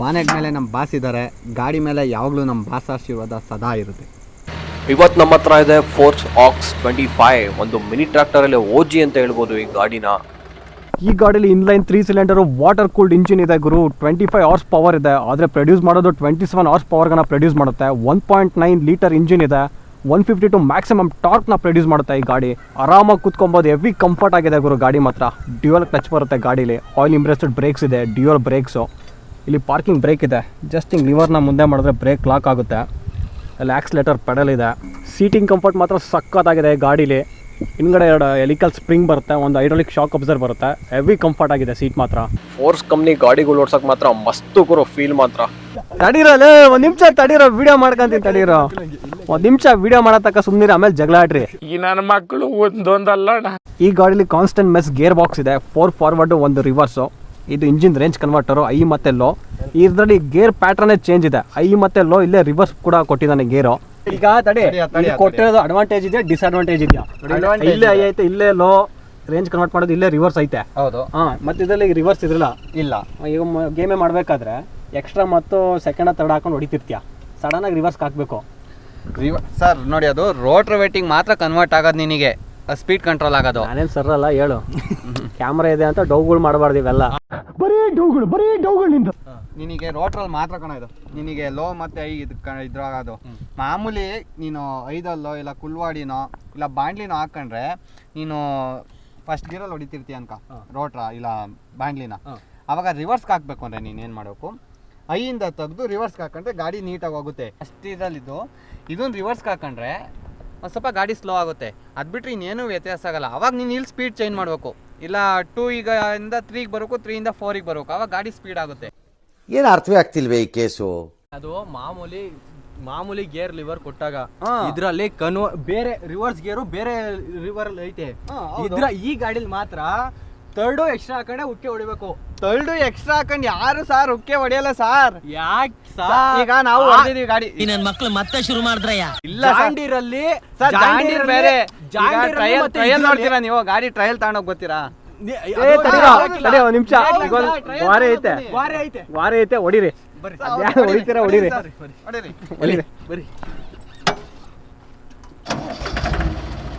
Bonnet ಮೇಲೆ ನಮ್ಮ boss ಇದ್ದಾರೆ ಗಾಡಿ ಮೇಲೆ ಯಾವಾಗಲೂ ನಮ್ಮ ಬಾಸ್ ಆಶೀರ್ವಾದ ಸದಾ ಇರುತ್ತೆ. ಇವತ್ತು ನಮ್ಮ ಹತ್ರ ಇದೆ ಫೋರ್ಸ್ ಆಕ್ಸ್ ಟ್ವೆಂಟಿ ಫೈವ್ ಒಂದು ಮಿನಿ ಟ್ರ್ಯಾಕ್ಟರಲ್ಲಿ ಓಜಿ ಅಂತ ಹೇಳ್ಬೋದು ಈ ಗಾಡಿನ. ಈ ಗಾಡೀಲಿ inline three cylinder water cooled engine ಇದೆ ಗುರು. ಟ್ವೆಂಟಿ ಫೈವ್ ಅವರ್ಸ್ ಪವರ್ ಇದೆ. ಆದರೆ ಪ್ರೊಡ್ಯೂಸ್ ಮಾಡೋದು ಟ್ವೆಂಟಿ ಸೆವೆನ್ ಅವರ್ಸ್ ಪವರ್ಗನ್ನ ಪ್ರೊಡ್ಯೂಸ್ ಮಾಡುತ್ತೆ. One point nine litre engine ಇದೆ. ಒನ್ ಫಿಫ್ಟಿ ಟು ಮ್ಯಾಕ್ಸಿಮಮ್ ಟಾರ್ಕ್ನ ಪ್ರೊಡ್ಯೂಸ್ ಮಾಡುತ್ತೆ ಈ ಗಾಡಿ. ಆರಾಮಾಗಿ ಕೂತ್ಕೊಬೋದು. ಹೆವಿ ಕಂಫರ್ಟ್ ಆಗಿದೆ ಗುರು ಗಾಡಿ ಮಾತ್ರ. ಡ್ಯೂಯಲ್ ಕ್ಲಚ್ ಬರುತ್ತೆ ಗಾಡೀಲಿ. ಆಯಿಲ್ ಇಂಪ್ರೆಸ್ಟೆಡ್ ಬ್ರೇಕ್ಸ್ ಇದೆ. ಡ್ಯೂಯಲ್ ಬ್ರೇಕ್ಸು ಇಲ್ಲಿ ಪಾರ್ಕಿಂಗ್ ಬ್ರೇಕ್ ಇದೆ. ಜಸ್ಟ್ ಹಿಂಗೆ ಲಿವರ್ನ ಮುಂದೆ ಮಾಡಿದ್ರೆ ಬ್ರೇಕ್ ಲಾಕ್ ಆಗುತ್ತೆ. ಅಲ್ಲಿ ಆಕ್ಸ್ಲೇಟರ್ ಪೆಡಲ್ ಇದೆ. ಸೀಟಿಂಗ್ ಕಂಫರ್ಟ್ ಮಾತ್ರ ಸಖತ್ತಾಗಿದೆ ಗಾಡೀಲಿ. ಹಿಂದ್ಗಡೆ ಎರಡು ಎಲಿಕಲ್ ಸ್ಪ್ರಿಂಗ್ ಬರುತ್ತೆ ಒಂದು ಐಡ್ರೋಲಿಕ್ ಶಾಕ್ ಅಬ್ಸರ್ವ್ ಬರುತ್ತೆ. ಹೆವಿ ಕಂಫರ್ಟ್ ಆಗಿದೆ ಸೀಟ್ ಮಾತ್ರ. ಫೋರ್ಸ್ ಕಂಪ್ನಿ ಗಾಡಿಗಳು ಓಡ್ಸಕ್ ಮಾತ್ರ ಮಸ್ತ್ ಗುರು ಫೀಲ್ ಮಾತ್ರ. ತಡೀರಲ್ಲ ಒಂದು ನಿಮಿಷ ತಡೀರೋ ವಿಡಿಯೋ ಮಾಡ್ಕೊಂತೀನಿ ತಡೀರೋ. ಒಂದು ನಿಮಿಷ ವಿಡಿಯೋ ಮಾಡತಕ್ಕ ಸುಮ್ಮನಿರ ಆಮೇಲೆ ಜಗಳ ಆಡ್ರಿ. ಈ ನನ್ನ ಮಕ್ಕಳು ಒಂದೊಂದಲ್ಲ ಈ ಗಾಡೀಲಿ ಕಾನ್ಸ್ಟೆಂಟ್ ಮೆಸ್ ಗೇರ್ ಬಾಕ್ಸ್ ಇದೆ ಫೋರ್ ಫಾರ್ವರ್ಡು ಒಂದು ರಿವರ್ಸು ಇದು ಇಂಜಿನ್ ರೇಂಜ್ ಕನ್ವರ್ಟರು ಐ ಮತ್ತೆ ಲೋ. ಇದರಲ್ಲಿ ಗೇರ್ ಪ್ಯಾಟ್ರನ್ನೇ ಚೇಂಜ್ ಇದೆ. ಐ ಮತ್ತೆ ಲೋ ಇಲ್ಲೇ ರಿವರ್ಸ್ ಕೂಡ ಕೊಟ್ಟಿದ್ದಾನೆ ಗೇರು ಈಗ ತಡೆ ಕೊಟ್ಟಿರೋದು ಅಡ್ವಾಂಟೇಜ್ ಇದೆ ಡಿಸ್ಅಡ್ವಾಂಟೇಜ್ ಇದೆಯಾ? ಇಲ್ಲೇ ಐ ಐತೆ ಇಲ್ಲೇ ಲೋ ರೇಂಜ್ ಕನ್ವರ್ಟ್ ಮಾಡೋದು ಇಲ್ಲೇ ರಿವರ್ಸ್ ಐತೆ. ಹೌದು. ಹಾಂ ಮತ್ತೆ ಇದರಲ್ಲಿ ರಿವರ್ಸ್ ಇದ್ರಲ್ಲ? ಇಲ್ಲ. ಈಗ ಗೇಮೇ ಮಾಡಬೇಕಾದ್ರೆ ಎಕ್ಸ್ಟ್ರಾ ಮತ್ತು ಸೆಕೆಂಡ್ ತರ್ಡ್ ಹಾಕೊಂಡು ಹೊಡಿತಿರ್ತೀಯ. ಆಗಿ ರಿವರ್ಸ್ ಹಾಕಬೇಕು. ಸರ್ ನೋಡಿ ಅದು ರೋಟ್ರ್ ವೇಟಿಂಗ್ ಮಾತ್ರ ಕನ್ವರ್ಟ್ ಆಗೋದು ನಿನಗೆ. ಸ್ಪೀಡ್ ಕಂಟ್ರೋಲ್ ಆಗೋದು. ನಾನೇನು ಅಲ್ಲ ಹೇಳು. ಕ್ಯಾಮ್ರಾ ಇದೆ ಅಂತ ಡೌಗಳು ಮಾಡಬಾರ್ದು ಇವೆಲ್ಲ. ಬರೀ ಡೌಗಳು ಬರೀ ಡೌಗಳು ಡೌಗಳಿಂದ ನಿನಗೆ ರೋಟ್ರಲ್ಲಿ ಮಾತ್ರ ಕಣ ಇದು ನಿನಗೆ ಲೋ ಮತ್ತೆ ಐ ಇದು ಕ ಇದ್ರಾಗೋದು. ಮಾಮೂಲಿ ನೀನು ಐದಲ್ಲೋ ಇಲ್ಲ ಕುಲ್ವಾಡಿನೋ ಇಲ್ಲ ಬಾಂಡ್ಲಿನೋ ಹಾಕೊಂಡ್ರೆ ನೀನು ಫಸ್ಟ್ ಗೀರಲ್ಲಿ ಹೊಡಿತಿರ್ತೀಯ ಅನ್ಕ. ರೋಟ್ರ ಇಲ್ಲ ಬಾಂಡ್ಲಿನ ಅವಾಗ ರಿವರ್ಸ್ಗೆ ಹಾಕ್ಬೇಕು ಅಂದರೆ ನೀನು ಏನು ಮಾಡಬೇಕು? ಐಯಿಂದ ತೆಗೆದು ರಿವರ್ಸ್ಗೆ ಹಾಕೊಂಡ್ರೆ ಗಾಡಿ ನೀಟಾಗಿ ಹೋಗುತ್ತೆ. ಅಷ್ಟು ಇದರಲ್ಲಿದ್ದು ಇದನ್ನು ರಿವರ್ಸ್ಗೆ ಹಾಕೊಂಡ್ರೆ ಒಂದು ಸ್ವಲ್ಪ ಗಾಡಿ ಸ್ಲೋ ಆಗುತ್ತೆ. ಅದು ಬಿಟ್ಟರೆ ಇನ್ನೇನು ವ್ಯತ್ಯಾಸ ಆಗಲ್ಲ. ಅವಾಗ ನೀನು ಇಲ್ಲಿ ಸ್ಪೀಡ್ ಚೇಂಜ್ ಮಾಡಬೇಕು. ಇಲ್ಲ ಟೂ ಈಗ ಇಂದ ತ್ರೀಗೆ ಬರಬೇಕು ತ್ರೀಯಿಂದ ಫೋರಿಗೆ ಬರಬೇಕು. ಅವಾಗ ಗಾಡಿ ಸ್ಪೀಡ್ ಆಗುತ್ತೆ. ಏನು ಅರ್ಥವೇ ಆಗ್ತಿಲ್ವೇ ಈ ಕೇಸು? ಅದು ಮಾಮೂಲಿ ಮಾಮೂಲಿ ಗೇರ್ ಲಿವರ್ ಕೊಟ್ಟಾಗ. ಇದ್ರಲ್ಲಿ ಕನ್ವ ಬೇರೆ ರಿವರ್ಸ್ ಗೇರು ಬೇರೆ ರಿವರ್ ಐತೆ. ಇದ್ರ ಈ ಗಾಡಿಲಿ ಮಾತ್ರ ತರ್ಡು ಎಕ್ಸ್ಟ್ರಾ ಹಾಕೊಂಡೆ ಉಕ್ಕೆ ಹೊಡಿಬೇಕು. ತರ್ಡು ಎಕ್ಸ್ಟ್ರಾ ಹಾಕೊಂಡು ಯಾರು ಸಾರ್ ಉಕ್ಕೆ ಹೊಡೆಯಲ್ಲ ಸಾರ್ ಯಾಕೆ ಈಗ ನಾವು ಹೊಡೆದಿದೀವಿ ಗಾಡಿ. ನನ್ ಮಕ್ಳು ಮತ್ತೆ ಶುರು ಮಾಡಿದ್ರಯ್ಯ? ಇಲ್ಲ ಸರ್. ಜಾಂಡೀರಲ್ಲಿ ಸರ್ ಜಾಂಡೀರ್ ಬೇರೆ. ಟ್ರಯಲ್ ಟ್ರಯಲ್ ಟ್ರಯಲ್ ನೋಡ್ತೀರಾ ನೀವು? ಗಾಡಿ ಟ್ರಯಲ್ ತಗೊಂಡೋಗ್ ಗೊತ್ತೀರಾ? ಏ ತಡಿ ಒಂದು ನಿಮಿಷ. ವಾರ ಐತೆ. ವಾರೆ ಐತೆ. ವಾರ ಐತೆ ಹೊಡಿರಿ. ಹೊಡಿತೀರಾ ಹೊಡಿರಿ. ಹೊಡೀರಿ ಹೊಡಿರಿ. ಬರಿ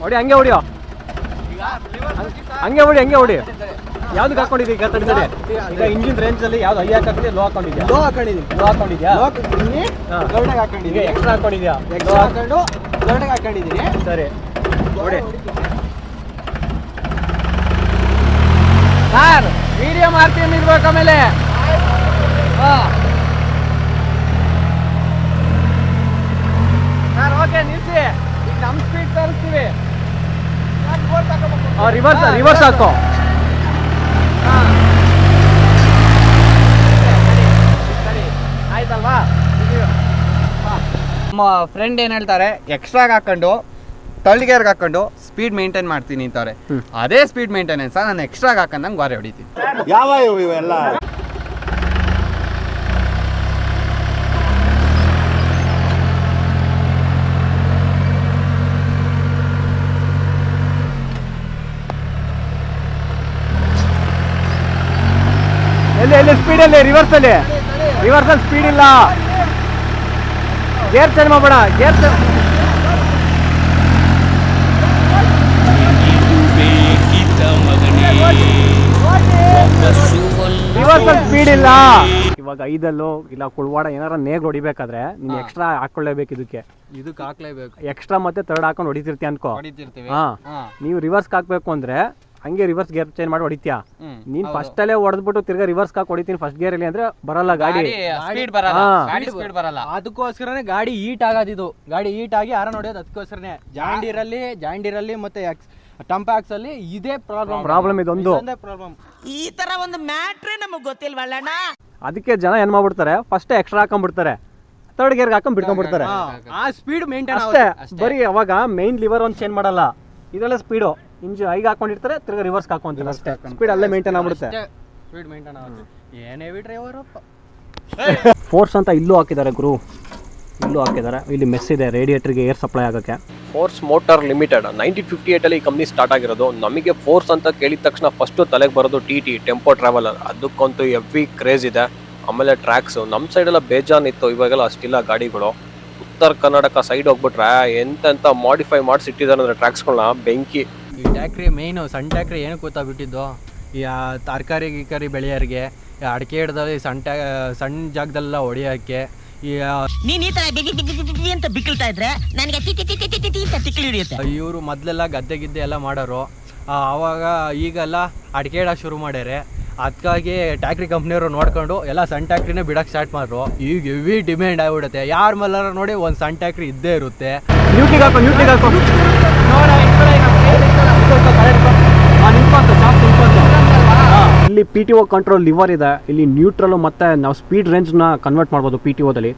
ಹೊಡಿ ಹಂಗೆ ಹೊಡಿಯೋ. ಹಂಗೆ ಹೊಡಿ ಹಂಗೆ ಹೊಡಿ. ಯಾವ್ದಕ್ಕೆ ಹಾಕೊಂಡಿದ್ದೀವಿ ಈಗ ತಡಿ ತಡಿ ಈಗ ಇಂಜಿನ್ ರೇಂಜ್ ಅಲ್ಲಿ ಯಾವ್ದು ಹೈ ಹಾಕಿದ್ರೆ ಲೋ ಹಾಕೊಂಡಿದ್ಯಾ ಲೋ ಹಾಕೊಂಡಿದ್ದೀನಿ. ಲೋ ಹಾಕೊಂಡಿದ್ಯಾ ಲೋ ಹಾಕೊಂಡಿದ್ದೀನಿ. ಎಕ್ಸ್ಟ್ರಾ ಹಾಕೊಂಡಿದ್ಯಾ ಲೋ ಹಾಕೊಂಡು ದೊಡ್ಡ ಹಾಕೊಂಡಿದ್ದೀನಿ. ಸರಿ. ನೋಡಿ ಸರ್ ವಿಡಿಯೋ ಮಾಡ್ತೀನಿ ಇರ್ಬೇಕು ಆಮೇಲೆ. ಸರ್ ಓಕೆ ನಿಲ್ಸಿ. ಈಗ ನಮ್ಮ ಸ್ಪೀಡ್ ತೋರಿಸ್ತೀವಿ. ರಿವರ್ಸ್ ರಿವರ್ಸ್ ಹಾಕೋ ಆಯ್ತಲ್ವಾ ನಮ್ಮ ಫ್ರೆಂಡ್ ಏನು ಹೇಳ್ತಾರೆ ಎಕ್ಸ್ಟ್ರಾ ಹಾಕೊಂಡು ಗೇರ್ಗೆ ಹಾಕೊಂಡು ಸ್ಪೀಡ್ ಮೇಂಟೈನ್ ಮಾಡ್ತೀನಿ ಅಂತಾರೆ. ಅದೇ ಸ್ಪೀಡ್ ಮೇಂಟೆನೆನ್ಸ್ ನಾನು ಎಕ್ಸ್ಟ್ರಾ ಹಾಕೊಂಡಂಗೆ ಗಾರೆ ಹೊಡಿತೀನಿ. ಯಾವ ಇವೆಲ್ಲ? ಇಲ್ಲಿ ಸ್ಪೀಡ್ ಅಲ್ಲಿ ರಿವರ್ಸ್ ಅಲ್ಲಿ. ರಿವರ್ಸ್ ಅಲ್ಲಿ ಸ್ಪೀಡ್ ಇಲ್ಲ. ಗೇರ್ ಚೇಂಜ್ ಮಾಡಬೇಡ ಗೇರ್ ರಿವರ್ಸ್ ಅಲ್ಲಿ ಸ್ಪೀಡ್ ಇಲ್ಲ. ಇವಾಗ ಐದಲ್ಲೋ ಇಲ್ಲ ಕುಳ್ವಾಡ ಏನಾರ ನೇಗ್ ಹೊಡಿಬೇಕಾದ್ರೆ ನೀನು ಎಕ್ಸ್ಟ್ರಾ ಹಾಕೊಳ್ಳೇಬೇಕು ಇದಕ್ಕೆ. ಇದಕ್ಕೆ ಹಾಕ್ಲೇಬೇಕು. ಎಕ್ಸ್ಟ್ರಾ ಮತ್ತೆ ತರ್ಡ್ ಹಾಕೊಂಡು ಹೊಡಿತಿರ್ತೀಯ ಅನ್ಕೋ. ಹೊಡಿತಿರ್ತೀವಿ. ಹಾ. ನೀವು ರಿವರ್ಸ್ ಹಾಕ್ಬೇಕು ಅಂದ್ರೆ ಹಂಗೆ ರಿವರ್ಸ್ ಗೇರ್ ಚೇಂಜ್ ಮಾಡಿ ಹೊಡಿತ್ಯಾ? ನೀನ್. ಫಸ್ಟ್ ಅಲ್ಲೇ ಹೊಡೆದ್ಬಿಟ್ಟು ತಿರ್ಗಾ ರಿವರ್ಸ್ ಕಾಕ್ ಹೊಡಿತೀನಿ ಫಸ್ಟ್ ಗೇರ್ ಅಲ್ಲಿ ಅಂದ್ರೆ ಬರಲ್ಲ ಗಾಡಿ. ಸ್ಪೀಡ್ ಬರಲ್ಲ ಗಾಡಿ ಸ್ಪೀಡ್ ಬರಲ್ಲ. ಅದಕ್ಕೋಸ್ಕರನೇ ಗಾಡಿ ಹೀಟ್ ಆಗೋದಿದು ಗಾಡಿ ಹೀಟ್ ಆಗಿ ಆರ ನೋಡೋದು ಅದಕ್ಕೋಸ್ಕರನೇ. ಜಾಂಡೀರಲ್ಲಿ ಜಾಂಡೀರಲ್ಲಿ ಮತ್ತೆ ಟಂಪ್ಯಾಕ್ಸ್ ಅಲ್ಲಿ ಇದೇ ಪ್ರಾಬ್ಲಮ್ ಪ್ರಾಬ್ಲಮ್ ಇದೊಂದು. ಪ್ರಾಬ್ಲಮ್ ಈ ತರ ಒಂದು ಮ್ಯಾಟ್ರೇ ನಮಗೆ ಗೊತ್ತಿಲ್ವಲ್ಲಣ್ಣ ಅದಕ್ಕೆ ಜನ ಏನ್ ಮಾಡ್ಬಿಡ್ತಾರೆ ಫಸ್ಟ್ ಎಕ್ಸ್ಟ್ರಾ ಹಾಕೊಂಡ್ಬಿಡ್ತಾರೆ. ತರ್ಡ್ ಗೇರ್ ಹಾಕೊಂಡ್ ಬಿಟ್ಕೊಂಡ್ಬಿಡ್ತಾರೆ ಆ ಸ್ಪೀಡ್ ಮೇಂಟೈನ್ ಅಷ್ಟೇ. ಬರೀ ಅವಾಗ ಮೈನ್ ಲಿವರ್ ಒಂದು ಚೇಂಜ್ ಮಾಡಲ್ಲ. ಇದೆಲ್ಲ ಸ್ಪೀಡು ಇಂಜಿ ಐಗೆ ಹಾಕೊಂಡಿರ್ತಾರೆ ತಿರ್ಗಾ ರಿವರ್ಸ್ ಹಾಕೊಂತಾರೆ ಅಷ್ಟೇ. ಸ್ಪೀಡ್ ಅಲ್ಲೇ ಮೇಂಟೈನ್ ಆಗ್ಬಿಡುತ್ತೆ. ಸ್ಪೀಡ್ ಮೇಂಟೈನ್ ಆಗುತ್ತೆ. ಏನೇ ಬಿಡ್ರಿ ಡ್ರೈವರ್ ಫೋರ್ಸ್ ಅಂತ ಇಲ್ಲೂ ಹಾಕಿದ್ದಾರೆ ಗುರು. ಇಲ್ಲೂ ಹಾಕಿದ್ದಾರೆ. ಇಲ್ಲಿ ಮೆಸ್ ಇದೆ ರೇಡಿಯೇಟರ್ಗೆ ಏರ್ ಸಪ್ಲೈ ಆಗೋಕ್ಕೆ. Force motor limited nineteen fifty ಏಟಲ್ಲಿ ಈ ಕಂಪ್ನಿ ಸ್ಟಾರ್ಟ್ ಆಗಿರೋದು. ನಮಗೆ ಫೋರ್ಸ್ ಅಂತ ಕೇಳಿದ ತಕ್ಷಣ ಫಸ್ಟು ತಲೆಗೆ ಬರೋದು ಟಿ ಟಿ ಟೆಂಪೋ ಟ್ರಾವೆಲರ್ ಅದಕ್ಕಂತೂ ಎವ್ವಿ ಕ್ರೇಜ್ ಇದೆ. ಆಮೇಲೆ ಟ್ರ್ಯಾಕ್ಸು ನಮ್ಮ ಸೈಡೆಲ್ಲ ಬೇಜಾನ್ ಇತ್ತು ಇವಾಗೆಲ್ಲ ಅಷ್ಟಿಲ್ಲ ಗಾಡಿಗಳು. ಉತ್ತರ ಕರ್ನಾಟಕ ಸೈಡ್ ಹೋಗ್ಬಿಟ್ರೆ ಎಂತೆಂಥ ಮಾಡಿಫೈ ಮಾಡಿಸಿಟ್ಟಿದ್ದಾರೆ ಅಂದರೆ ಟ್ರ್ಯಾಕ್ಸ್ಗಳನ್ನ ಬೆಂಕಿ. ಈ ಟ್ಯಾಕ್ರಿ ಮೇಯ್ನು ಸಣ್ಣ ಟ್ಯಾಕ್ರಿ ಏನಕ್ಕೆ ಗೊತ್ತಾಗ್ಬಿಟ್ಟಿದ್ದು ಈ ತರಕಾರಿ ಗಿಕಾರಿ ಬೆಳೆಯೋರಿಗೆ ಅಡಿಕೆ ಹಿಡ್ದಲ್ಲಿ ಸಣ್ಣ ಟ್ಯಾ ಸಣ್ಣ ಜಾಗದಲ್ಲ ಹೊಡಿಯೋಕ್ಕೆ ಈ ನೀನ್ ಈ ತರ ಬಿಗಿ ಬಿಗಿ ಬಿಗಿ ಬಿಗಿ ಅಂತ ಬಿಕ್ಕಳ್ತಾ ಇದ್ರೆ ನನಗೆ ಟಿ ಟಿ ಟಿ ಟಿ ಟಿ ಟಿ ಅಂತ ತಿಕ್ಲಿ ಹಿಡಿಯುತ್ತೆ. ಇವರು ಮೊದಲೆಲ್ಲ ಗದ್ದೆ ಗಿದ್ದೆ ಎಲ್ಲ ಮಾಡೋರು. ಆ, ಆವಾಗ ಈಗೆಲ್ಲ ಅಡಿಕೆ ಇಡೋಕೆ ಶುರು ಮಾಡ್ಯಾರೆ. ಅದಕ್ಕಾಗಿ ಟ್ಯಾಕ್ರಿ ಕಂಪ್ನಿಯವರು ನೋಡ್ಕೊಂಡು ಎಲ್ಲ ಸಣ್ಣ ಟ್ಯಾಕ್ರಿನೇ ಬಿಡಕ್ಕೆ ಸ್ಟಾರ್ಟ್ ಮಾಡ್ರು. ಈಗ ಹೆವಿ ಡಿಮ್ಯಾಂಡ್ ಆಗಿಬಿಡುತ್ತೆ. ಯಾರ ಮೇಲಾರ ನೋಡಿ ಒಂದು ಸಣ್ಣ ಟ್ಯಾಕ್ರಿ ಇದ್ದೇ ಇರುತ್ತೆ. ನ್ಯೂಟ್ಲಿಗೆ ಹಾಕೋ ನ್ಯೂಟ್ಲಿಗೆ ಹಾಕೋ. ಇಲ್ಲಿ P T O control lever ಇದೆ. ಇಲ್ಲಿ ನ್ಯೂಟ್ರಲ್ ಮತ್ತೆ ನಾವು ಸ್ಪೀಡ್ ರೇಂಜ್ನ ಕನ್ವರ್ಟ್ ಮಾಡ್ಬೋದು ಪಿ ಟಿ ಒದಲ್ಲಿ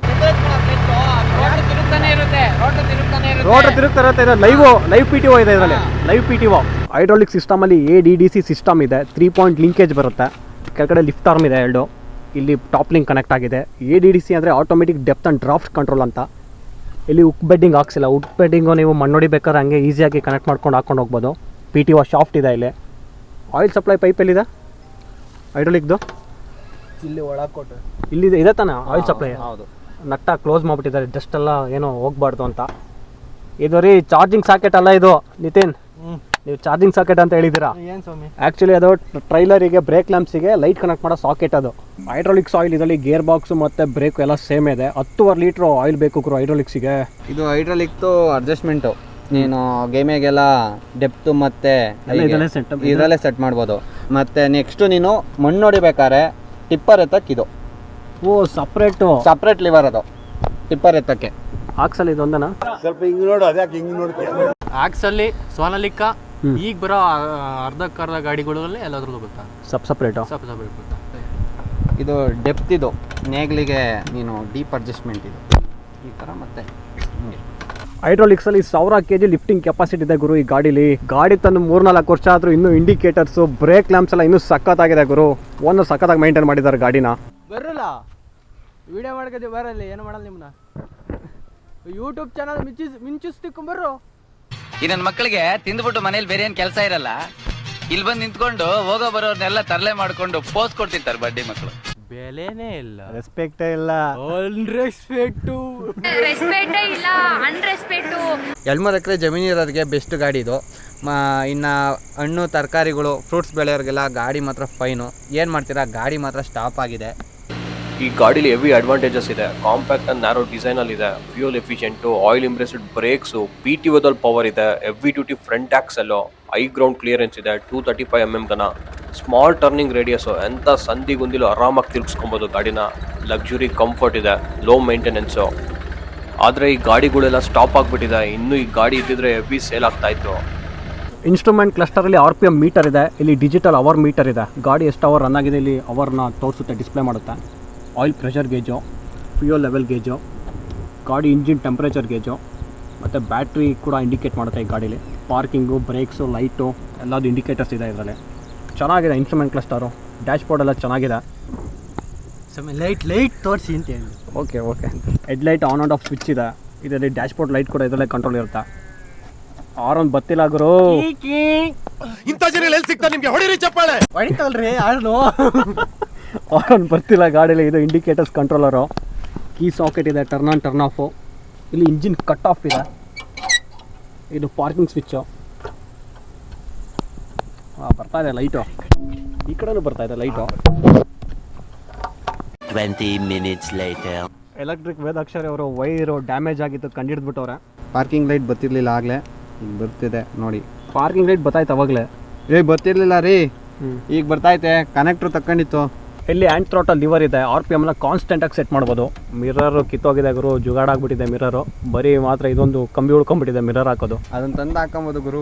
ರೋಡ್ ತಿರುಗ್ತಾ ಇರುತ್ತೆ ಇದು live live P T O ಇದೆ ಇದರಲ್ಲಿ. Live P T O hydraulic ಸಿಸ್ಟಮಲ್ಲಿ A D D C system ಇದೆ. ತ್ರೀ ಪಾಯಿಂಟ್ ಲಿಂಕೇಜ್ ಬರುತ್ತೆ. ಕೆಳಗಡೆ ಲಿಫ್ಟ್ ಆರ್ಮ್ ಇದೆ ಎರಡು. ಇಲ್ಲಿ ಟಾಪ್ ಲಿಂಕ್ ಕನೆಕ್ಟ್ ಆಗಿದೆ. ಎ ಡಿ ಡಿ ಸಿ ಅಂದರೆ automatic depth and draft control ಅಂತ. ಇಲ್ಲಿ ಉಕ್ ಬೆಡ್ಡಿಂಗ್ ಹಾಕ್ಸಿಲ್ಲ. ಉಕ್ ಬೆಡ್ಡಿಂಗು ನೀವು ಮಣ್ಣೊಡಿ ಬೇಕಾದ್ರೆ ಹಂಗೆ ಈಸಿಯಾಗಿ ಕನೆಕ್ಟ್ ಮಾಡ್ಕೊಂಡು ಹಾಕೊಂಡು ಹೋಗ್ಬೋದು. ಪಿ ಟಿ ಒ ಶಾಫ್ಟ್ ಇದೆ ಇಲ್ಲಿ. ಆಯಿಲ್ ಸಪ್ಲೈ ಪೈಪ್ ಎಲ್ಲಿದೆ? ಹೈಡ್ರಾಲಿಕ್ದು ಇಲ್ಲಿ ಒಳಕೋಟೆ. ಇಲ್ಲಿ ಇದೆ ತಾನೆ? ಆಯಿಲ್ ಸಪ್ಲೈ ಹೌದು. ನಟ್ಟ ಕ್ಲೋಸ್ ಮಾಡಿಬಿಟ್ಟಿದ್ದಾರೆ ಜಸ್ಟ್ ಎಲ್ಲ ಏನೋ ಹೋಗ್ಬಾರ್ದು ಅಂತ. ಇದು ರೀ ಚಾರ್ಜಿಂಗ್ ಸಾಕೆಟ್ ಅಲ್ಲ ಇದು ನಿತಿನ್? ನೀವು ಚಾರ್ಜಿಂಗ್ ಸಾಕೆಟ್ ಅಂತ ಹೇಳಿದ್ದೀರಾ? ಏನು ಸ್ವಾಮಿ? ಆ್ಯಕ್ಚುಲಿ ಅದು ಟ್ರೈಲರಿಗೆ ಬ್ರೇಕ್ ಲ್ಯಾಂಪ್ಸಿಗೆ ಲೈಟ್ ಕನೆಕ್ಟ್ ಮಾಡೋ ಸಾಕೆಟ್ ಅದು. ಹೈಡ್ರಾಲಿಕ್ಸ್ ಆಯಿಲ್ ಇದರಲ್ಲಿ ಗೇರ್ ಬಾಕ್ಸ್ ಮತ್ತು ಬ್ರೇಕ್ ಎಲ್ಲ ಸೇಮ್ ಇದೆ. ಹತ್ತುವರೆ ಲೀಟ್ರು ಆಯಿಲ್ ಬೇಕು ಗುರು ಹೈಡ್ರೋಲಿಕ್ಸಿಗೆ ಇದು ಹೈಡ್ರೋಲಿಕ್ ಅಡ್ಜಸ್ಟ್ಮೆಂಟು ನೀನು ಗೇಮಿಗೆಲ್ಲ ಡೆಪ್ತು ಮತ್ತೆ ಇದರಲ್ಲೇ ಸೆಟ್ ಮಾಡ್ಬೋದು. ಮತ್ತೆ ನೆಕ್ಸ್ಟ್ ನೀನು ಮಣ್ಣು ಹೊಡಿಬೇಕಾದ್ರೆ ಟಿಪ್ಪರ್ ಎತ್ತಕ್ಕೆ ಇದು. ಓ ಸಪ್ರೇಟು ಸಪ್ರೇಟ್ ಲಿವರ್ ಅದು. ಟಿಪ್ಪರ್ ಎತ್ತಕ್ಕೆ. ಆಕ್ಸಲ್ ಇದೊಂದನ ಸ್ವಲ್ಪ ಹಿಂಗ್ ನೋಡು ಅದ್ಯಾಕೆ ಹಿಂಗ್ ನೋಡ್ತೀಯ ಆಕ್ಸಲ್ಲಿ ಸೋನಲಿಕ್ಕ ಈಗ ಬರೋ ಅರ್ಧಕ್ಕರ್ಧ ಗಾಡಿಗಳಲ್ಲಿ ಎಲ್ಲಾದರೂ ಗೊತ್ತಾ ಸಪ್ ಸಪ್ರೇಟ್ ಸಪ್ ಸಪ್ರೇಟ್ ಗೊತ್ತಾ ಇದು ಡೆಪ್ತ್ ಇದು. ನೇಗ್ಲಿಗೆ ನೀನು ಡೀಪ್ ಅಡ್ಜಸ್ಟ್ಮೆಂಟ್ ಇದು. ಈ ಥರ ಮತ್ತೆ. ಹೈಡ್ರಾಲಿಕ್ಸಲ್ಲಿ ಸಾವಿರ ಕೆ ಜಿ ಲಿಫ್ಟಿಂಗ್ ಕೆಪಾಸಿಟಿ ಇದೆ ಗುರು ಈ ಗಾಡೀಲಿ. ಗಾಡಿ ತಂದು ಮೂರ್ನಾಲ್ಕು ವರ್ಷ ಆದರೂ ಇನ್ನೂ ಇಂಡಿಕೇಟರ್ಸು ಬ್ರೇಕ್ ಲ್ಯಾಂಪ್ಸ್ ಎಲ್ಲ ಇನ್ನೂ ಸಖತ್ತಾಗಿದೆ ಗುರು. ಓನರ್ ಸಖತ್ತಾಗಿ ಮೈಂಟೈನ್ ಮಾಡಿದ್ದಾರೆ ಗಾಡಿನ. ಬರಲ್ಲ ವಿಡಿಯೋ ಮಾಡ್ಕೋತೀವಿ ಬರಲ್ಲ ಏನು ಮಾಡಲ್ಲ ನಿಮ್ಮನ್ನ ಯೂಟ್ಯೂಬ್ ಚಾನಲ್ ಮಿಂಚಿಸ್ ಮಿಂಚಿಸ್ತಿಕೊಂಬರ್ರು ಈ ನನ್ನ ಮಕ್ಕಳಿಗೆ ತಿಂದ್ಬಿಟ್ಟು ಮನೇಲಿ ಬೇರೆ ಏನು ಕೆಲಸ ಇರಲ್ಲ? ಇಲ್ಲಿ ಬಂದು ನಿಂತ್ಕೊಂಡು ಹೋಗೋ ಬರೋರ್ನೆಲ್ಲ ತರಲೆ ಮಾಡ್ಕೊಂಡು ಪೋಸ್ ಕೊಡ್ತಿರ್ತಾರೆ ಬಡ್ಡಿ ಮಕ್ಕಳು ಬೆಲೆನೇ ಇಲ್ಲ. ರೆಸ್ಪೆಕ್ಟೇ ಇಲ್ಲ. ರೆಸ್ಪೆಕ್ಟು ರೆಸ್ಪೆಕ್ಟೇ ಇಲ್ಲ ಅನ್ರೆಸ್ಪೆಕ್ಟು ಎಳ್ಮೂರು ಎಕರೆ ಜಮೀನು ಇರೋರಿಗೆ ಬೆಸ್ಟ್ ಗಾಡಿ ಇದು. ಮಾ ಇನ್ನು ಹಣ್ಣು ತರಕಾರಿಗಳು ಫ್ರೂಟ್ಸ್ ಬೆಳೆಯೋರಿಗೆಲ್ಲ ಗಾಡಿ ಮಾತ್ರ ಫೈನು ಏನು ಮಾಡ್ತೀರಾ? ಗಾಡಿ ಮಾತ್ರ ಸ್ಟಾಪ್ ಆಗಿದೆ. ಈ ಗಾಡೀಲಿ ಹೆವಿ ಅಡ್ವಾಂಟೇಜಸ್ ಇದೆ. ಕಾಂಪ್ಯಾಕ್ಟ್ ಅಂಡ್ ನ್ಯಾರೋ ಡಿಸೈನ್ ಅಲ್ಲಿ ಇದೆ. Fuel efficient oil impressed brakes P T ಒದಲ್ power ಇದೆ. Heavy duty front axle high ground clearance ಇದೆ. Two thirty five M M ಗನ small turning radius ಎಂಥ ಸಂದಿಗೊಂದಿಲು ಆರಾಮಾಗಿ ತಿರ್ಗಿಸ್ಕೊಬೋದು ಗಾಡಿನ. ಲಕ್ಸುರಿ ಕಂಫರ್ಟ್ ಇದೆ. ಲೋ ಮೇಂಟೆನೆನ್ಸು ಆದರೆ ಈ ಗಾಡಿಗಳೆಲ್ಲ ಸ್ಟಾಪ್ ಆಗಿಬಿಟ್ಟಿದೆ. ಇನ್ನೂ ಈ ಗಾಡಿ ಇದ್ದಿದ್ರೆ ಹೆವಿ ಸೇಲ್ ಆಗ್ತಾ ಇತ್ತು. ಇನ್ಸ್ಟ್ರೂಮೆಂಟ್ ಕ್ಲಸ್ಟರಲ್ಲಿ ಆರ್ ಪಿ ಎಂ ಮೀಟರ್ ಇದೆ. ಇಲ್ಲಿ ಡಿಜಿಟಲ್ ಅವರ್ ಮೀಟರ್ ಇದೆ. ಗಾಡಿ ಎಷ್ಟು ಅವರ್ ರನ್ ಆಗಿದೆ ಇಲ್ಲಿ ಅವರ್ನ ತೋರಿಸುತ್ತೆ ಡಿಸ್ಪ್ಲೇ ಮಾಡುತ್ತೆ? Oil pressure gauge fuel level gauge ಗಾಡಿ ಇಂಜಿನ್ ಟೆಂಪ್ರೇಚರ್ ಗೇಜು ಮತ್ತು ಬ್ಯಾಟ್ರಿ ಕೂಡ ಇಂಡಿಕೇಟ್ ಮಾಡುತ್ತೆ ಈ ಗಾಡೀಲಿ. ಪಾರ್ಕಿಂಗು ಬ್ರೇಕ್ಸು ಲೈಟು ಎಲ್ಲದು ಇಂಡಿಕೇಟರ್ಸ್ ಇದೆ ಇದರಲ್ಲಿ. ಚೆನ್ನಾಗಿದೆ ಇನ್ಸ್ಟ್ರೂಮೆಂಟ್ ಕ್ಲಸ್ಟರು ಡ್ಯಾಶ್ ಬೋರ್ಡ್ ಎಲ್ಲ ಚೆನ್ನಾಗಿದೆ. ಸಮ ಲೈಟ್ ಲೈಟ್ ತೋರಿಸಿ ಅಂತ ಹೇಳಿ. Okay okay headlight on and off switch ಇದೆ. ಇದರಲ್ಲಿ ಡ್ಯಾಶ್ ಬೋರ್ಡ್ ಲೈಟ್ ಕೂಡ ಇದರಲ್ಲೇ ಕಂಟ್ರೋಲ್ ಇರುತ್ತೆ. ಆರೊಂದು ಬತ್ತಿಲ್ಲ ಗುರು. ಇಂಥ ಜನ ಎಲ್ಲಿ ಸಿಗ್ತಾರೆ ನಿಮಗೆ? ಹೊಡಿರಿ ಚಪ್ಪಾಳೆ. ಹೊಡಿತಲ್ರಿ ಯಾರು ಆನ್ ಬರ್ತಿಲ್ಲ ಗಾಡೀಲಿ ಇದು ಇಂಡಿಕೇಟರ್ಸ್ ಕಂಟ್ರೋಲರು ಕೀ ಸಾಕೆಟ್ ಇದೆ ಟರ್ನ್ ಆನ್ ಟರ್ನ್ ಆಫು ಇಲ್ಲಿ ಇಂಜಿನ್ ಕಟ್ ಆಫ್ ಇದೆ. ಇದು ಪಾರ್ಕಿಂಗ್ ಸ್ವಿಚ್ಚು ಹಾಂ ಬರ್ತಾ ಇದೆ ಲೈಟು ಈ ಕಡೆನೂ ಬರ್ತಾ ಇದೆ light twenty minutes light electric ವೇದಾಕ್ಷರಿ ಅವರು ವೈರು ಡ್ಯಾಮೇಜ್ ಆಗಿತ್ತು ಕಂಡಿಡ್ಬಿಟ್ಟವ್ರೆ ಪಾರ್ಕಿಂಗ್ ಲೈಟ್ ಬರ್ತಿರ್ಲಿಲ್ಲ ಆಗಲೇ. ಈಗ ಬರ್ತಿದೆ ನೋಡಿ. ಪಾರ್ಕಿಂಗ್ ಲೈಟ್ ಬರ್ತಾಯ್ತು ಅವಾಗಲೇ. ಏ ಬರ್ತಿರ್ಲಿಲ್ಲ ರೀ. ಈಗ ಬರ್ತಾಯ್ತೆ ಕನೆಕ್ಟ್ರು ತಕ್ಕೊಂಡಿತ್ತು. ಇಲ್ಲಿ ಆ್ಯಂಡ್ ಥ್ರೋಟಲ್ ಲಿವರ್ ಇದೆ ಆರ್ ಪಿ ಎಮ್ನ ಕಾನ್ಸ್ಟೆಂಟಾಗಿ ಸೆಟ್ ಮಾಡ್ಬೋದು. ಮಿರರ್ ಕಿತ್ತೋಗಿದೆ ಗುರು ಜುಗಾಡಾಗ್ಬಿಟ್ಟಿದೆ ಮಿರರು ಬರೀ ಮಾತ್ರ ಇದೊಂದು ಕಂಬಿ ಉಳ್ಕೊಂಬಿಟ್ಟಿದೆ ಮಿರರ್ ಹಾಕೋದು. ಅದನ್ನ ತಂದು ಹಾಕೊಬೋದು ಗುರು.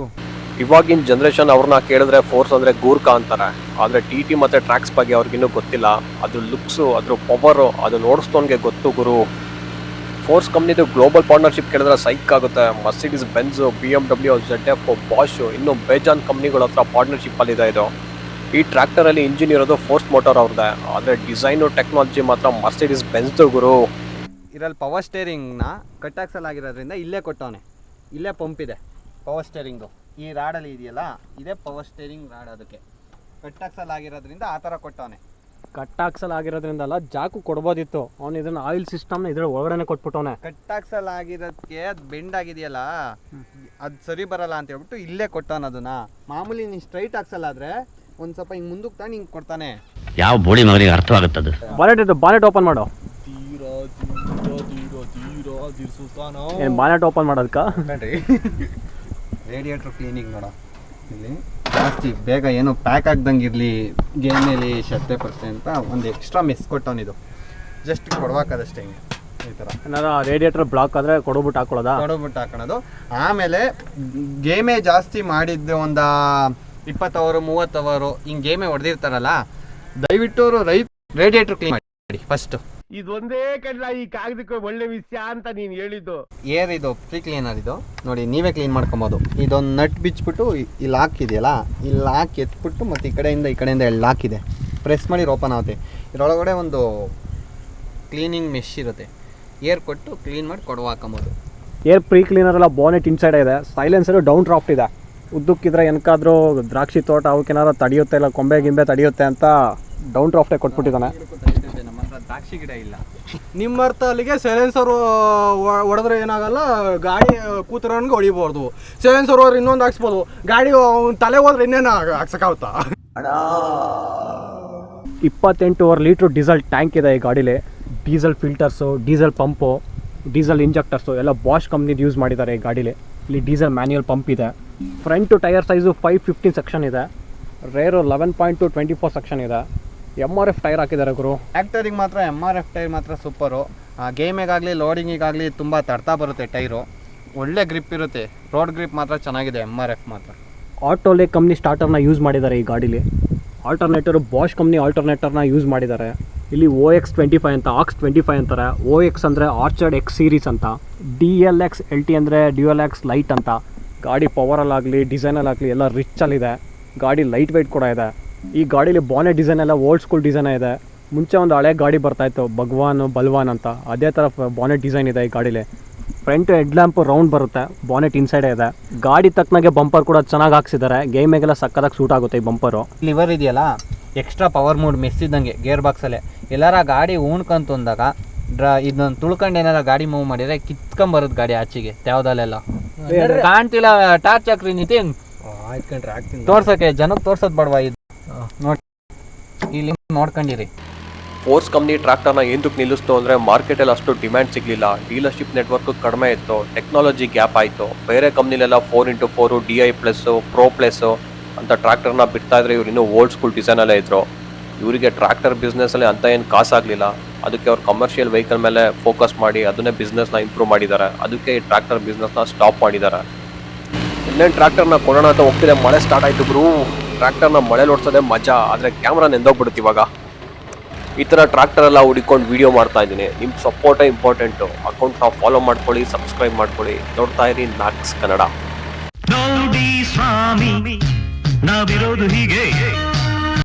ಇವಾಗಿನ ಜನ್ರೇಷನ್ ಅವ್ರನ್ನ ಕೇಳಿದ್ರೆ ಫೋರ್ಸ್ ಅಂದರೆ ಗೂರ್ಖಾ ಅಂತಾರೆ. ಆದರೆ ಟಿ ಟಿ ಮತ್ತು ಟ್ರ್ಯಾಕ್ಸ್ ಬಗ್ಗೆ ಅವ್ರಿಗಿನ್ನೂ ಗೊತ್ತಿಲ್ಲ. ಅದ್ರ ಲುಕ್ಸು ಅದ್ರ ಪವರು ಅದು ನೋಡಿಸ್ತೋನ್ಗೆ ಗೊತ್ತು ಗುರು. ಫೋರ್ಸ್ ಕಂಪ್ನಿದು ಗ್ಲೋಬಲ್ ಪಾರ್ಟ್ನರ್ಶಿಪ್ ಕೇಳಿದ್ರೆ ಸೈಕ್ ಆಗುತ್ತೆ. Mercedes Benz B M W Z F Bosch ಇನ್ನು ಬೇಜಾನ್ ಕಂಪ್ನಿಗಳ ಹತ್ರ ಪಾರ್ಟ್ನರ್ಶಿಪ್ ಅಲ್ಲಿ ಇದೆ ಇದು. ಈ ಟ್ರ್ಯಾಕ್ಟರಲ್ಲಿ ಇಂಜಿನ್ ಇರೋದು ಫೋರ್ಸ್ ಮೋಟರ್ ಅವ್ರದ್ದೆ ಆದರೆ ಡಿಸೈನು ಟೆಕ್ನಾಲಜಿ ಮಾತ್ರ ಮರ್ಸಿಡಿಸ್ ಬೆನ್ಸ್ದು ಗುರು. ಇದರಲ್ಲಿ ಪವರ್ ಸ್ಟೇರಿಂಗ್ನ ಕಟ್ಟಾಕ್ಸಲಾಗಿರೋದ್ರಿಂದ ಇಲ್ಲೇ ಕೊಟ್ಟವನೆ. ಇಲ್ಲೇ ಪಂಪ್ ಇದೆ ಪವರ್ ಸ್ಟೇರಿಂಗು ಈ ರಾಡಲ್ಲಿ ಇದೆಯಲ್ಲ ಇದೇ ಪವರ್ ಸ್ಟೇರಿಂಗ್ ರಾಡ್ ಅದಕ್ಕೆ. ಕಟ್ಟಾಕ್ಸಲಾಗಿರೋದ್ರಿಂದ ಆ ಥರ ಕೊಟ್ಟವನೆ. Cut axle ಆಗಿರೋದ್ರಿಂದಲ್ಲ ಜಾಕು ಕೊಡ್ಬೋದಿತ್ತು. ಅವ್ನು ಇದನ್ನ ಆಯಿಲ್ ಸಿಸ್ಟಮ್ನ ಇದ್ರ ಒಳಗಡೆ ಕೊಟ್ಬಿಟ್ಟವನೆ. ಕಟ್ಟಾಕ್ಸಲ್ ಆಗಿರೋದಕ್ಕೆ ಅದು ಬೆಂಡ್ ಆಗಿದೆಯಲ್ಲ ಅದು ಸರಿ ಬರಲ್ಲ ಅಂತ ಹೇಳ್ಬಿಟ್ಟು ಇಲ್ಲೇ ಕೊಟ್ಟವನ ಅದನ್ನ. ಮಾಮೂಲಿ ನೀನು ಸ್ಟ್ರೈಟ್ ಆಕ್ಸಲ್ ಆದ್ರೆ ಒಂದು ಸ್ವಲ್ಪ ಹಿಂಗೆ ಮುಂದಕ್ಕೆ ತಾನು ಹಿಂಗೆ ಕೊಡ್ತಾನೆ. ಯಾವ ಬೋಡಿ ಮಗನಿಗೆ ಅರ್ಥವಾಗುತ್ತದು? ಬಾನೆಟ್ ಇದು ಬಾನೆಟ್ ಓಪನ್ ಮಾಡು. ಏನು ಬಾನೆಟ್ ಓಪನ್ ಮಾಡೋದಕ್ಕ ರೇಡಿಯೇಟರ್ ಕ್ಲೀನಿಂಗ್ ನೋಡ ಇಲ್ಲಿ ಜಾಸ್ತಿ ಬೇಗ ಏನು ಪ್ಯಾಕ್ ಆಗ್ದಂಗೆ ಇರಲಿ ಗೇಮ್ನಲ್ಲಿ ಶತ್ತೆ ಪರ್ಸೆ ಅಂತ ಒಂದು ಎಕ್ಸ್ಟ್ರಾ ಮಿಸ್ ಕೊಟ್ಟವನಿದು ಜಸ್ಟ್ ಕೊಡ್ಬೇಕಾದಷ್ಟೇ ಹಿಂಗೆ. ಈ ಥರ ಏನಾರ ರೇಡಿಯೇಟರ್ ಬ್ಲಾಕ್ ಆದ್ರೆ ಕೊಡೋಬಿಟ್ಟು ಹಾಕೊಳ್ಳೋದಾ? ಕೊಡೋಬಿಟ್ಟು ಹಾಕೋಣದು ಆಮೇಲೆ ಗೇಮೇ ಜಾಸ್ತಿ ಮಾಡಿದ್ದು ಒಂದು ಇಪ್ಪತ್ತು ಅವರು ಮೂವತ್ತು ಅವರು ಹಿಂಗೆ ಗೇಮೇ ಹೊಡೆದಿರ್ತಾರಲ್ಲ ದಯವಿಟ್ಟು ಅವರು ರೈತ ರೇಡಿಯೇಟರ್ ಕ್ಲೀನ್ ಮಾಡಿ ಫಸ್ಟು ಇದೊಂದೇ ಕಡಲ ಈ ಕಾಗದಕ್ಕೆ ಒಳ್ಳೆ ವಿಷಯ ಅಂತ ನೀನು ಹೇಳಿದ್ದು. ಏರ್ ಇದು ಪ್ರೀ ಕ್ಲೀನರ್ ಇದು. ನೋಡಿ ನೀವೇ ಕ್ಲೀನ್ ಮಾಡ್ಕೊಬೋದು. ಇದೊಂದು ನಟ್ ಬಿಚ್ಬಿಟ್ಟು ಈ ಇಲ್ಲಿ ಲಾಕ್ ಇದೆಯಲ್ಲ ಇಲ್ಲಿ ಲಾಕ್ ಎತ್ಬಿಟ್ಟು ಮತ್ತು ಈ ಕಡೆಯಿಂದ ಈ ಕಡೆಯಿಂದ ಲಾಕ್ ಇದೆ. ಪ್ರೆಸ್ ಮಾಡಿ ಓಪನ್ ಆಗುತ್ತೆ. ಇದರೊಳಗಡೆ ಒಂದು ಕ್ಲೀನಿಂಗ್ ಮೆಶ್ ಇರುತ್ತೆ. ಏರ್ ಕೊಟ್ಟು ಕ್ಲೀನ್ ಮಾಡಿ ಕೊಡುವ ಹಾಕೊಬೋದು ಏರ್ ಪ್ರೀ ಕ್ಲೀನರ್ ಎಲ್ಲ ಬಾನೆಟ್ ಇನ್ಸೈಡ್ ಇದೆ. ಸೈಲೆನ್ಸರ್ ಡೌನ್ ಡ್ರಾಫ್ಟ್ ಇದೆ. ಉದ್ದಕ್ಕಿದ್ರೆ ಏನಕ್ಕಾದ್ರೂ ದ್ರಾಕ್ಷಿ ತೋಟ ಅವಕ್ಕೇನಾದ್ರು ತಡೆಯುತ್ತೆ ಇಲ್ಲ ಕೊಂಬೆ ಗಿಂಬೆ ತಡೆಯುತ್ತೆ ಅಂತ ಡೌನ್ ಡ್ರಾಫ್ಟೇ ಕೊಟ್ಬಿಟ್ಟಿದ್ದಾನೆ. ನಮ್ಮ ಹತ್ರ ದ್ರಾಕ್ಷಿ ಗಿಡ ಇಲ್ಲ ನಿಮ್ಮ ಅರ್ಥ ಅಲ್ಲಿಗೆ ಸೈಲೆನ್ಸರ್ ಹೊಡೆದ್ರೆ ಏನಾಗಲ್ಲ ಗಾಡಿ ಕೂತ್ರಂಗೆ ಹೊಡಿಬಾರ್ದು ಸೈಲೆನ್ಸರ್ ಹೋದ್ರೆ ಇನ್ನೊಂದು ಹಾಕ್ಸ್ಬೋದು. ಗಾಡಿ ಅವ್ನ್ ತಲೆ ಹೋದ್ರೆ ಇನ್ನೇನು ಹಾಕ್ಸಕ್ಕಾಗುತ್ತಾ? ಇಪ್ಪತ್ತೆಂಟೂವರೆ ಲೀಟ್ರ್ ಡೀಸೆಲ್ ಟ್ಯಾಂಕ್ ಇದೆ ಈ ಗಾಡೀಲಿ. Diesel filters diesel pump diesel injectors ಎಲ್ಲ ಬಾಷ್ ಕಂಪ್ನಿದು ಯೂಸ್ ಮಾಡಿದ್ದಾರೆ ಈ ಗಾಡೀಲಿ. ಇಲ್ಲಿ ಡೀಸೆಲ್ ಮ್ಯಾನ್ಯಲ್ ಪಂಪ್ ಇದೆ. Front tyre size five fifteen section ಇದೆ. Rear eleven point two twenty four section ಇದೆ. ಎಂ ಆರ್ ಎಫ್ ಟೈರ್ ಹಾಕಿದ್ದಾರೆ ಗುರು. ಆ್ಯಕ್ಟರಿಗೆ ಮಾತ್ರ ಎಂ ಆರ್ ಎಫ್ ಟೈರ್ ಮಾತ್ರ ಸೂಪರು ಗೇಮಿಗಾಗಲಿ ಲೋಡಿಂಗಿಗಾಗಲಿ ತುಂಬ ತಡ್ತಾ ಬರುತ್ತೆ ಟೈರು. ಒಳ್ಳೆ ಗ್ರಿಪ್ ಇರುತ್ತೆ. ರೋಡ್ ಗ್ರಿಪ್ ಮಾತ್ರ ಚೆನ್ನಾಗಿದೆ ಎಂ ಆರ್ ಎಫ್ ಮಾತ್ರ. ಆಟೋಲೆ ಕಂಪ್ನಿ ಸ್ಟಾರ್ಟರ್ನ ಯೂಸ್ ಮಾಡಿದ್ದಾರೆ ಈ ಗಾಡೀಲಿ. ಆಲ್ಟರ್ನೇಟರ್ ಬಾಶ್ ಕಂಪ್ನಿ ಆಲ್ಟರ್ನೇಟರ್ನ ಯೂಸ್ ಮಾಡಿದ್ದಾರೆ. ಇಲ್ಲಿ ಓ ಎಕ್ಸ್ ಟ್ವೆಂಟಿ ಫೈವ್ ಅಂತ ಆಕ್ಸ್ ಟ್ವೆಂಟಿ ಫೈವ್ ಅಂತಾರೆ. ಓ ಎಕ್ಸ್ ಅಂದರೆ ಆರ್ಚರ್ಡ್ ಎಕ್ಸ್ ಸೀರೀಸ್ ಅಂತ. D L X L T ಅಂದರೆ ಡಿ ಎಲ್ ಎಕ್ಸ್ ಲೈಟ್ ಅಂತ. ಗಾಡಿ ಪವರಲ್ಲಾಗಲಿ, ಡಿಸೈನಲ್ಲಾಗಲಿ ಎಲ್ಲ ರಿಚ್ಚಲ್ಲಿದೆ ಗಾಡಿ ಲೈಟ್ ವೆಯ್ಟ್ ಕೂಡ ಇದೆ. ಈ ಗಾಡೀಲಿ ಬಾನೆ ಡಿಸೈನ್ ಎಲ್ಲ ಓಲ್ಡ್ ಸ್ಕೂಲ್ ಡಿಸೈನ್ ಇದೆ. ಮುಂಚೆ ಒಂದು ಹಳೆ ಗಾಡಿ ಬರ್ತಾಯಿತ್ತು ಭಗವಾನ್, ಬಲ್ವಾನ್ ಅಂತ. ಅದೇ ಥರ ಬಾನೆಟ್ ಡಿಸೈನ್ ಇದೆ ಈ ಗಾಡೀಲಿ. ಫ್ರಂಟ್ ಹೆಡ್ ಲ್ಯಾಂಪ್ ರೌಂಡ್ ಬರುತ್ತೆ ಬಾನೆಟ್ ಇನ್ಸೈಡೇ ಇದೆ. ಗಾಡಿ ತಕ್ಕನಾಗೆ ಬಂಪರ್ ಕೂಡ ಚೆನ್ನಾಗಿ ಹಾಕ್ಸಿದ್ದಾರೆ ಗೇಮಿಗೆಲ್ಲ ಸಕ್ಕದಾಗಿ ಸೂಟ್ ಆಗುತ್ತೆ ಈ ಬಂಪರು ಲಿವರ್ ಇದೆಯಲ್ಲ? ಎಕ್ಸ್ಟ್ರಾ ಪವರ್ ಮೂಡ್ ಮಿಸ್ ಇದ್ದಂಗೆ ಗೇರ್ ಬಾಕ್ಸಲ್ಲೇ ಎಲ್ಲರ ಗಾಡಿ ಉಣ್ಕಂತ ಅಂದಾಗ ಡ್ರಾ ಇದನ್ನ ತುಳ್ಕೊಂಡು ಏನಾರ ಗಾಡಿ ಮೂವ್ ಮಾಡಿದ್ರೆ ಕಿತ್ಕೊಂಬರುತ್ತೆ ಗಾಡಿ ಆಚೆಗೆ ಯಾವ್ದಲ್ಲೆಲ್ಲ. ಕಾಣ್ತಿಲ್ಲ ಟಾರ್ಚ್ ಹಾಕ್ರಿ ಆಗ್ತೀನಿ ತೋರ್ಸಕ್ಕೆ ಜನಕ್ಕೆ ತೋರ್ಸೋದ್ ಬಡವಾ ಇದು. ನೋಡಿ ಇಲ್ಲಿ ನೋಡ್ಕೊಂಡಿರಿ. ಫೋರ್ಸ್ ಕಂಪ್ನಿ ಟ್ರ್ಯಾಕ್ಟರ್ನ ಏನಕ್ಕೆ ನಿಲ್ಲಿಸ್ತು ಅಂದರೆ ಮಾರ್ಕೆಟಲ್ಲಿ ಅಷ್ಟು ಡಿಮ್ಯಾಂಡ್ ಸಿಗಲಿಲ್ಲ. ಡೀಲರ್ಶಿಪ್ ನೆಟ್ವರ್ಕ್ ಕಡಿಮೆ ಇತ್ತು ಟೆಕ್ನಾಲಜಿ ಗ್ಯಾಪ್ ಆಯಿತು. ಬೇರೆ ಕಂಪ್ನಿಲೆಲ್ಲ four into four D I plus pro plus ಅಂತ ಟ್ರ್ಯಾಕ್ಟರ್ನ ಬಿಡ್ತಾ ಇದ್ರೆ ಇವ್ರು ಇನ್ನೂ ಓಲ್ಡ್ ಸ್ಕೂಲ್ ಡಿಸೈನಲ್ಲೇ ಇದ್ರು. ಇವರಿಗೆ ಟ್ರ್ಯಾಕ್ಟರ್ ಬಿಸ್ನೆಸ್ಸಲ್ಲಿ ಅಂತ ಏನು ಕಾಸಾಗಲಿಲ್ಲ ಅದಕ್ಕೆ ಅವ್ರು ಕಮರ್ಷಿಯಲ್ ವೆಹಿಕಲ್ ಮೇಲೆ ಫೋಕಸ್ ಮಾಡಿ ಅದನ್ನೇ ಬಿಸ್ನೆಸ್ನ ಇಂಪ್ರೂವ್ ಮಾಡಿದ್ದಾರೆ ಅದಕ್ಕೆ ಈ ಟ್ರ್ಯಾಕ್ಟರ್ ಬಿಸ್ನೆಸ್ನ ಸ್ಟಾಪ್ ಮಾಡಿದ್ದಾರೆ ಇನ್ನೇನು ಟ್ರ್ಯಾಕ್ಟರ್ನ ಕೊಡೋಣ ಅಂತ ಹೋಗ್ತಿದೆ, ಮಳೆ ಸ್ಟಾರ್ಟ್ ಆಯಿತು ಗುರು. ಟ್ರ್ಯಾಕ್ಟರ್ನ ಮಳೆ ಓಡಿಸೋದೇ ಮಜಾ, ಆದರೆ ಕ್ಯಾಮ್ರಾ ನೆಂದೋಗ್ಬಿಡುತ್ತೆ ಇವಾಗ. ಈ ಥರ ಟ್ರ್ಯಾಕ್ಟರೆಲ್ಲ ಹುಡಿಕೊಂಡು ವೀಡಿಯೋ ಮಾಡ್ತಾ ಇದ್ದೀನಿ. ನಿಮ್ಮ ಸಪೋರ್ಟೇ ಇಂಪಾರ್ಟೆಂಟು ಅಕೌಂಟ್ನ ಫಾಲೋ ಮಾಡ್ಕೊಳ್ಳಿ ಸಬ್ಸ್ಕ್ರೈಬ್ ಮಾಡ್ಕೊಳ್ಳಿ. ನೋಡ್ತಾ ಇರಿ ನಾಕ್ಸ್ ಕನ್ನಡ ನೋಡಿ ಸ್ವಾಮಿ, ನಾವಿರೋದು ಹೀಗೆ.